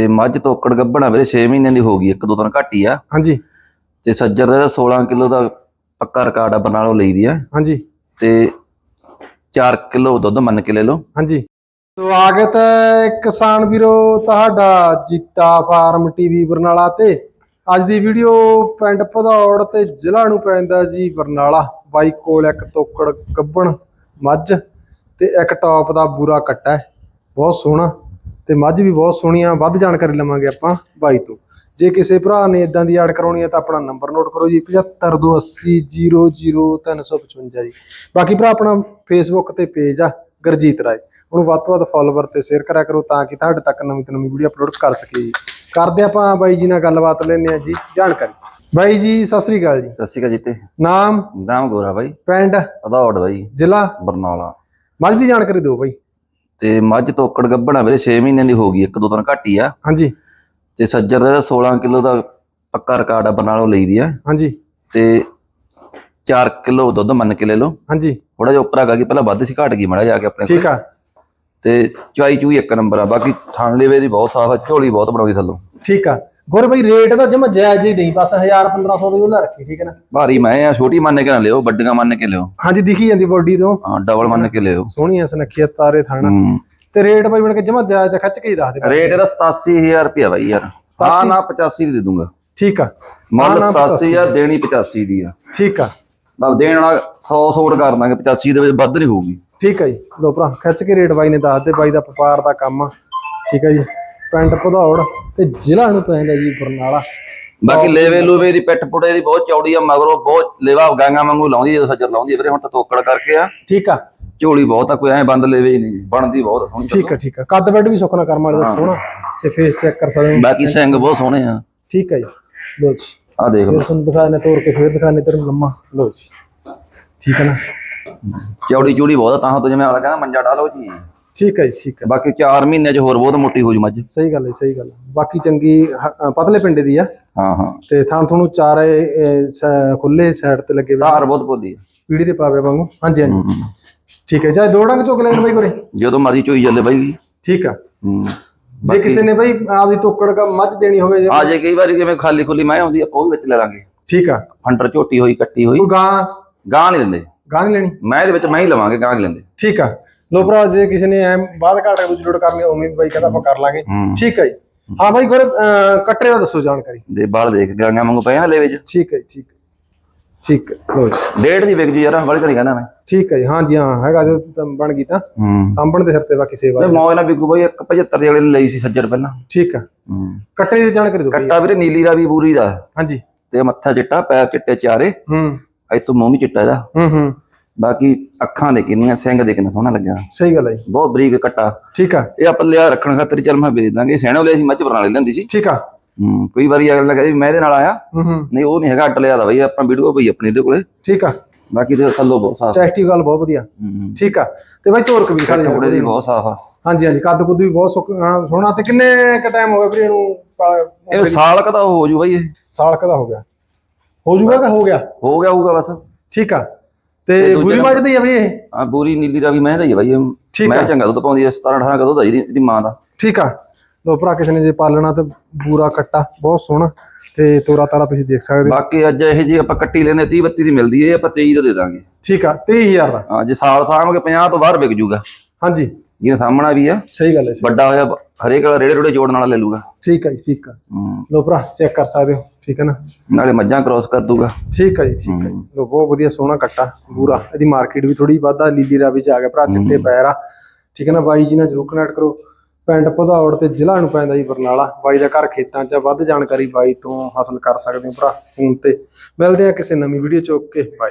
ਤੇ ਮੱਝ ਤੋਕੜ ਗੱਭਣਾ ਵੀਰੇ 6 ਮਹੀਨਿਆਂ ਦੀ ਹੋ ਗਈ ਇੱਕ ਦੋ ਦਿਨ ਘੱਟ ਆ। ਹਾਂਜੀ। ਤੇ ਸੱਜਰ ਦਾ 16 ਕਿਲੋ ਦਾ ਪੱਕਾ ਰਿਕਾਰਡ ਆ ਬਰਨਾਲੋਂ ਲਈ ਦੀ ਆ। ਹਾਂਜੀ। ਤੇ 4 ਕਿਲੋ ਦੁੱਧ ਮੰਨ ਕੇ ਲੈ ਲਓ। ਹਾਂਜੀ। ਸਵਾਗਤ ਹੈ ਕਿਸਾਨ ਵੀਰੋ ਤੁਹਾਡਾ ਜੀਤਾ ਫਾਰਮ ਟੀਵੀ ਬਰਨਾਲਾ ਤੇ। ਅੱਜ ਦੀ ਵੀਡੀਓ ਪਿੰਡ ਭਦੌੜ ਤੇ ਜ਼ਿਲ੍ਹਾ ਨੂੰ ਪੈਂਦਾ ਜੀ ਬਰਨਾਲਾ। ਬਾਈ ਕੋਲ ਇੱਕ ਤੋਕੜ ਕੱਬਣ ਮੱਝ ਤੇ ਇੱਕ ਟੌਪ ਦਾ ਬੂਰਾ ਕੱਟਾ ਬਹੁਤ ਸੋਹਣਾ। ਤੇ ਮੱਝ ਵੀ ਬਹੁਤ ਸੋਹਣੀ ਆ ਵੱਧ ਜਾਣਕਾਰੀ ਲਵਾਂਗੇ ਆਪਾਂ ਬਾਈ ਤੋਂ। ਜੇ ਕਿਸੇ ਭਰਾ ਨੇ ਇਦਾਂ ਦੀ ਐਡ ਕਰਾਉਣੀ ਹੈ ਤਾਂ ਆਪਣਾ ਨੰਬਰ ਨੋਟ ਕਰੋ ਜੀ 7528000355 ਜੀ। ਬਾਕੀ ਭਰਾ ਆਪਣਾ ਫੇਸਬੁੱਕ ਤੇ ਪੇਜ ਆ ਗਰਜੀਤ ਰਾਏ। ਉਹਨੂੰ ਵੱਧ ਤੋਂ ਵੱਧ ਫਾਲੋਵਰ ਤੇ ਸ਼ੇਅਰ ਕਰਿਆ ਕਰੋ ਤਾਂ ਕਿ ਤੁਹਾਡੇ ਤੱਕ ਨਵੀਂ ਤੋਂ ਨਵੀਂ ਵੀਡੀਓ ਅਪਲੋਡ ਕਰ ਸਕੀਏ ਜੀ। ਕਰਦੇ ਆਪਾਂ ਬਾਈ ਜੀ ਨਾਲ ਗੱਲਬਾਤ ਲੈਣੇ ਆ ਜੀ ਜਾਣਕਾਰੀ। ਬਾਈ ਜੀ ਸਤਿ ਸ੍ਰੀ ਅਕਾਲ ਜੀ। ਸਤਿ ਸ਼੍ਰੀ ਅਕਾਲ ਜੀਤੇ। ਨਾਮ? ਨਾਮ ਗੋਰਾ ਬਾਈ। ਪਿੰਡ? ਅਧੌੜ ਬਾਈ। ਜ਼ਿਲ੍ਹਾ? ਬਰਨਾਲਾ। ਮੱਝ ਦੀ ਜਾਣਕਾਰੀ ਦਿਓ ਬਾਈ। ਤੇ ਮੱਝ ਤੋਕੜ ਗੱਭਣਾ ਵੀਰੇ 6 ਮਹੀਨਿਆਂ ਦੀ ਹੋ ਗਈ ਇੱਕ ਦੋ ਦਿਨ ਘੱਟ ਹੀ ਆ। ਹਾਂਜੀ। ਤੇ ਸੱਜਰ ਦਾ 16 ਕਿਲੋ ਦਾ ਪੱਕਾ ਰਿਕਾਰਡ ਆ ਬਰਨਾਲੋਂ ਲਈ ਦੀ ਆ। ਹਾਂਜੀ। ਤੇ 4 ਕਿਲੋ ਦੁੱਧ ਮੰਨ ਕੇ ਲੈ ਲਓ। ਹਾਂਜੀ। ਥੋੜਾ ਜਿਹਾ ਉੱਪਰ ਆ ਗਿਆ ਪਹਿਲਾਂ ਵੱਧ ਸੀ ਘਟ ਗਈ ਮੜਾ ਜਾ ਕੇ ਆਪਣੇ ਠੀਕ ਆ। ਤੇ ਚੁਆਈ ਚੂਈ ਇੱਕ ਨੰਬਰ ਆ ਬਾਕੀ ਥਣ ਲੇਵੇ ਦੀ ਬਹੁਤ ਸਾਫ਼ ਆ ਝੋਲੀ ਬਹੁਤ ਬਣਾਉਂਦੀ ਥੱਲੋਂ। ਠੀਕ ਆ। ਗੁਰ ਬਾਈ ਰੇਟ ਦਾ ਜਮਾ ਜਾਇਜ਼ ਹੀ ਨਹੀਂ ਬਸ 1000 1500 ਦੀ ਉਹ ਲੈ ਰੱਖੀ ਠੀਕ ਹੈ ਨਾ? ਭਾਰੀ ਮੈਂ ਆ ਛੋਟੀ ਮੰਨ ਕੇ ਨਾ ਲਿਓ ਵੱਡੀਆਂ ਮੰਨ ਕੇ ਲਿਓ। ਹਾਂਜੀ ਦਿਖੀ ਜਾਂਦੀ ਬੋਡੀ ਤੋਂ। ਹਾਂ ਡਬਲ ਮੰਨ ਕੇ ਲਿਓ। ਸੋਹਣੀ ਐ ਸੁਨੱਖੀ ਆ, ਤਾਰੇ ਥਾਣਾ। ਤੇ ਰੇਟ ਬਾਈ ਬਣ ਕੇ ਜਮਾ ਜਾਇਜ਼ ਖੱਚ ਕੇ ਹੀ ਦੱਸ ਦੇ। ਰੇਟ ਇਹਦਾ 87000 ਰੁਪਿਆ ਬਾਈ ਯਾਰ। ਹਾਂ ਨਾ 85 ਦੀ ਦੇ ਦੂੰਗਾ। ਠੀਕ ਆ। ਮੁੱਲ ਹਾਂ, ਨਾ 87 ਆ ਦੇਣੀ 85 ਦੀ ਆ। ਠੀਕ ਆ। ਬਸ ਦੇਣ ਵਾਲਾ 100 ਸੋਟ ਕਰ ਦਾਂਗੇ 85 ਦੇ ਵਿੱਚ ਵੱਧ ਨਹੀਂ ਹੋਊਗੀ। ਠੀਕ ਆ ਜੀ। ਲੋ ਭਰਾ ਖਿੱਚ ਕੇ ਰੇਟ ਬਾਈ ਨੇ ਦੱਸ ਦੇ ਬਾਈ ਦਾ ਵਪਾਰ ਦਾ ਕੰਮ ਆ। ਠੀਕ ਆ ਜੀ। ਪਿੰਡ ਭਦੌੜ ਤੇ ਜ਼ਿਲ੍ਹਾ ਨੂੰ ਪੈਂਦਾ ਜੀ ਬਰਨਾਲਾ। ਬਾਕੀ ਲੇਵੇ ਲੂਵੇ ਦੀ ਪਿੱਠ ਪੁੜੇ ਦੀ ਬਹੁਤ ਚੌੜੀ ਆ ਮਗਰੋਂ ਬਹੁਤ ਲੇਵਾ ਗਾਂਗਾ ਵਾਂਗੂ ਲਾਉਂਦੀ ਜਦੋਂ ਸੱਜਰ ਲਾਉਂਦੀ ਆ ਵੀਰੇ ਹੁਣ ਤਾਂ ਤੋਕੜ ਕਰਕੇ ਆ। ਠੀਕ ਆ। ਝੋਲੀ ਬਹੁਤ ਆ ਕੋਈ ਐ ਬੰਦ ਲੇਵੇ ਹੀ ਨਹੀਂ ਬਣਦੀ ਬਹੁਤ ਆ ਸੋਹਣੀ ਠੀਕ ਆ ਠੀਕ ਆ। ਕੱਦ ਬੈੱਡ ਵੀ ਸੁੱਕਣਾ ਕਰਮ ਵਾਲੇ ਦਾ ਸੋਹਣਾ। ਤੇ ਫੇਸ ਚੈੱਕ ਕਰ ਸਕਦੇ ਹੋ। ਬਾਕੀ ਸਿੰਘ ਬਹੁਤ ਸੋਹਣੇ ਆ। ਠੀਕ ਆ ਜੀ। ਲੋ ਜੀ। ਆ ਦੇਖ ਲਓ। ਤੁਹਾਨੂੰ ਦਿਖਾ ਦਿੰਦੇ ਤੋੜ ਕੇ ਫਿਰ ਦਿਖਾਣੇ ਤੇਰੇ ਲੰਮਾ ਲੋ ਜੀ। ਠੀਕ ਹੈ ਨਾ? ਚੌੜੀ ਚੂੜੀ ਬਹੁਤ ਆ ਤਾਂ ਤੋਂ ਜਿਵੇਂ ਆਲਾ ਕਹਿੰਦਾ ਮੰਜਾ ਡਾਲੋ ਜੀ। ਠੀਕ ਹੈ ਜੀ ਠੀਕ ਹੈ। ਬਾਕੀ 4 ਮਹੀਨਿਆਂ 'ਚ ਹੋਰ ਬਹੁਤ ਮੋਟੀ ਹੋ ਜੂ ਮੱਝ। ਸਹੀ ਗੱਲ ਹੈ ਸਹੀ ਗੱਲ ਹੈ। ਬਾਕੀ ਚੰਗੀ ਹ- ਪਤਲੇ ਪਿੰਡੇ ਦੀ ਆ। ਹਾਂ ਹਾਂ। ਤੇ ਥਾਂ ਤੁਹਾਨੂੰ ਚਾਰੇ ਖੁੱਲੇ ਸਾਈਡ ਤੇ ਲੱਗੇ ਹੋਏ ਧਾਰ ਬਹੁਤ ਪੋਦੀ ਆ। ਪੀੜੀ ਦੇ ਪਾਵੇ ਵਾਂਗੂ। ਹਾਂਜੀ ਹਾਂਜੀ। ਹੂੰ। ਠੀਕ ਹੈ ਚਾਹੇ ਦੋ ਡੰਗ ਚੁੱਕ ਲੈਣ ਬਾਈ ਕੋਰੇ ਜਦੋਂ ਮਰਜ਼ੀ ਚੋਈ ਚੱਲੇ ਬਾਈ। ਠੀਕ ਆ। ਹੂੰ। ਜੇ ਕਿਸੇ ਨੇ ਬਾਈ ਆਪਦੀ ਤੋਕੜ ਦਾ ਮੱਝ ਦੇਣੀ ਹੋਵੇ ਜਾਂ- ਆ ਜੇ ਕਈ ਵਾਰੀ ਜਿਵੇਂ ਖਾਲੀ ਖੁੱਲੀ ਮੈਂ ਆਉਂਦੀ ਆ ਉਹ ਵੀ ਵਿੱਚ ਲੈ ਲਾਂਗੇ। ਠੀਕ ਆ। ਫੰਡਰ ਝੋਟੀ ਹੋਈ ਕੱਟੀ ਹੋਈ। ਕੋਈ ਗਾਂ? ਗਾਂ ਨਹੀਂ ਦਿੰਦੇ। ਗਾਂ ਨਹੀਂ ਲੈਣੀ? ਮੈਂ ਇਹਦੇ ਵਿੱਚ ਮੈਂ ਹੀ ਲਵਾਂਗੇ ਗਾਂ ਨਹੀਂ ਲੈਂਦੇ। ਠੀਕ ਆ। ਲੋ ਭਰਾ ਜੇ ਕਿਸੇ ਨੇ ਐ ਬਾਅਦ ਘਾਟ ਵਿੱਚ ਜੁੜ ਕਰਨੀ ਉਵੇਂ ਵੀ ਬਾਈ ਕਹਿੰਦਾ ਆਪਾਂ ਕਰ ਲਾਂਗੇ। ਹੂੰ। ਠੀਕ ਹੈ ਜੀ। ਹਾਂ ਬਾਈ ਗੁਰ ਕੱਟਰੇ ਦਾ ਦੱਸੋ ਜਾਣਕਾਰੀ। ਦੇ ਬਾਲ ਦੇਖ ਗਾਂਗਾ ਵਾਂਗੂ ਪਏ ਨਾ ਲੈ ਵਿੱਚ? ਠੀਕ ਹੈ ਜੀ, ਠੀਕ ਹੈ ਠੀਕ ਹੈ ਲੋ ਜੀ। ਡੇਢ ਦੀ ਵਿਕ ਜੀ ਯਾਰ ਬੜੀ ਕਰੀ ਕਹਿੰਦਾ ਮੈਂ। ਠੀਕ ਹੈ ਜੀ ਹਾਂ ਜੀ ਹਾਂ ਹੈਗਾ ਜੋ ਤਾਂ ਬਣ ਗਈ ਤਾਂ। ਹੂੰ। ਸਾਂਭਣ ਦੇ ਸਿਰ ਤੇ ਬਾਕੀ ਸੇਵਾ ਤੇ ਮੌਜ ਨਾਲ ਵਿਕੂ ਬਾਈ ਇੱਕ 75 ਦੇ ਵਾਲੇ ਨੇ ਲਈ ਸੀ ਸੱਜਰ ਪਹਿਲਾਂ। ਠੀਕ ਹੂੰ। ਕੱਟੇ ਦੀ ਜਾਣਕਾਰੀ ਦਿਓ ਬਾਈ। ਕੱਟਾ ਵੀਰੇ ਨੀਲੀ ਦਾ ਵੀ ਪੂਰੀ ਦਾ। ਹਾਂਜੀ ਤੇ ਮੱਥਾ ਚਿੱਟਾ ਪੈਰ ਚਿੱਟੇ ਚਾਰੇ। ਹੂੰ। ਇੱਥੋਂ ਮੂੰਹ ਵੀ ਚਿੱਟਾ ਇਹਦਾ। ਹੂੰ ਹੂੰ। ਬਾਕੀ ਅੱਖਾਂ ਦੇ ਕਿੰਨੀਆਂ ਸਿੰਘ ਦੇ ਕਿੰਨਾ ਸੋਹਣਾ ਲੱਗਿਆ। ਸਹੀ ਗੱਲ ਹੈ ਜੀ। ਬਹੁਤ ਬਰੀਕ ਕੱਟਾ। ਠੀਕ ਆ। ਇਹ ਆਪਾਂ ਲਿਆ ਰੱਖਣ ਖਾਤਰ ਚੱਲ ਮੈਂ ਵੇਚ ਦਾਂਗੇ। ਸਹਿਣੇ ਵਾਲੇ ਅਸੀਂ ਮੱਝ ਬਣਾ ਲੈਂਦੀ ਸੀ। ਠੀਕ ਆ। ਹੂੰ ਕਈ ਵਾਰੀ ਅਗਲਾ ਕਹਿੰਦਾ ਵੀ ਮੈਂ ਇਹਦੇ ਨਾਲ ਆਇਆ। ਨਹੀਂ ਉਹ ਨਹੀਂ ਹੈਗਾ ਅੱਟ ਲਿਆ ਦਾ ਬਈ ਆਪਣਾ ਵੀਡੀਓ ਪਈ ਆਪਣੀ ਇਹਦੇ ਕੋਲੇ। ਠੀਕ ਆ। ਬਾਕੀ ਤੇ ਥੱਲੋਂ ਬਹੁਤ ਸਾਫ਼। ਟੈਸਟੀ ਗੱਲ ਬਹੁਤ ਵਧੀਆ। ਠੀਕ ਆ। ਤੇ ਬਾਈ ਤੋਰ ਕਬੀਰ ਖਾਲੀ ਟੁਕੜੇ ਦੀ ਬਹੁਤ ਸਾਫ਼ ਆ। ਹਾਂਜੀ ਹਾਂਜੀ। ਕੱਦ ਕੁੱਦ ਵੀ ਬਹੁਤ ਸੋਹਣਾ। ਤੇ ਕਿੰਨੇ ਕ ਟਾਈਮ ਹੋ ਗਿਆ ਵੀਰੇ ਇਹਨੂੰ ਇਹ ਸਾਲ ਕਦਾ ਹੋ ਜੂ ਬਾਈ ਇਹ। ਸਾਲ ਕਦਾ ਹੋ ਗਿਆ। ਹੋ ਜੂਗਾ ਕਿ ਹੋ ਗਿਆ? ਹੋ ਗਿਆ ਹੋਊਗਾ ਬਸ। ਠੀਕ ਆ। ਤੇ ਦੂਜੇ ਬੁਰੀ ਦੀ ਆ ਵੀ ਇਹ? ਆ ਪੂਰੀ ਨੀਲੀ ਦਾ ਵੀ ਮੈਂ ਹੀ ਆ ਬਾਈ ਇਹ। ਠੀਕ ਮੈਂ ਆ। ਚੰਗਾ ਦੁੱਧ ਪਾਉਂਦੀ ਆ 17 18 ਕਦੋਂ ਦਾ ਇਹਦੀ ਇਹਦੀ ਮਾਂ ਦਾ। ਠੀਕ ਆ। ਲੋ ਭਰਾ ਕਿਸੇ ਨੇ ਜੇ ਪਾਲਣਾ ਤੇ ਬੂਰਾ ਕੱਟਾ ਬਹੁਤ ਸੋਹਣਾ। ਤੇ ਤੋਰਾ ਤਾਰਾ ਤੁਸੀਂ ਦੇਖ ਸਕਦੇ ਹੋ। ਬਾਕੀ ਅੱਜ ਇਹ ਜੀ ਆਪਾਂ ਕੱਟੀ ਲੈਂਦੇ 30 32 ਦੀ ਮਿਲਦੀ ਹੈ ਇਹ ਆਪਾਂ 23 ਦਾ ਦੇ ਦਾਂਗੇ। ਠੀਕ ਆ 23000 ਦਾ। ਹਾਂ ਜੇ ਸਾਲ ਸਾਂਭ ਕੇ 50 ਤੋਂ ਬਾਹਰ ਵਿਕ ਜੂਗਾ। ਹਾਂਜੀ। ਜਿਹਨੇ ਸਾਹਮਣਾ ਵੀ ਆ। ਸਹੀ ਗੱਲ ਹੈ ਸਹੀ। ਵੱਡਾ ਹੋਇਆ ਹਰੇਕ ਵਾਲਾ ਰੇੜੇ ਰੋੜੇ ਜੋੜਨ ਵਾਲਾ ਲੈ ਲੂਗਾ। ਠੀਕ ਜੀ ਠੀਕ ਹੂੰ। ਲੋ ਭਰਾ ਚੈੱਕ ਕਰ ਸਕਦੇ ਹੋ ਠੀਕ ਹੈ ਨਾ? ਨਾਲੇ ਮੱਝਾਂ ਕ੍ਰੋਸ ਕਰ ਦੂਗਾ। ਠੀਕ ਆ ਜੀ ਠੀਕ ਜੀ ਲੋ ਬਹੁਤ ਵਧੀਆ ਸੋਹਣਾ ਕੱਟਾ ਬੂਰਾ ਇਹਦੀ ਮਾਰਕੀਟ ਵੀ ਥੋੜੀ ਵਾਧਾ ਲੀਲੀ ਰਾਵੀ ਚ ਆ ਗਿਆ ਭਰਾ ਚਿੱਟੇ ਪੈਰ ਆ। ਠੀਕ ਹੈ ਨਾ ਬਾਈ ਜੀ ਨਾਲ ਜਰੂਰ ਕਨੈਕਟ ਕਰੋ। ਪਿੰਡ ਭਦੌੜ ਤੇ ਜ਼ਿਲ੍ਹਾ ਨੂੰ ਪੈਂਦਾ ਜੀ ਬਰਨਾਲਾ। ਬਾਈ ਦਾ ਘਰ ਖੇਤਾਂ 'ਚ ਆ, ਵੱਧ ਜਾਣਕਾਰੀ ਬਾਈ ਤੋਂ ਹਾਸਲ ਕਰ ਸਕਦੇ ਹੋ ਭਰਾ ਫੋਨ ਤੇ। ਮਿਲਦੇ ਆ ਕਿਸੇ ਨਵੀਂ ਵੀਡੀਓ ਚ ਓਕੇ ਬਾਈ।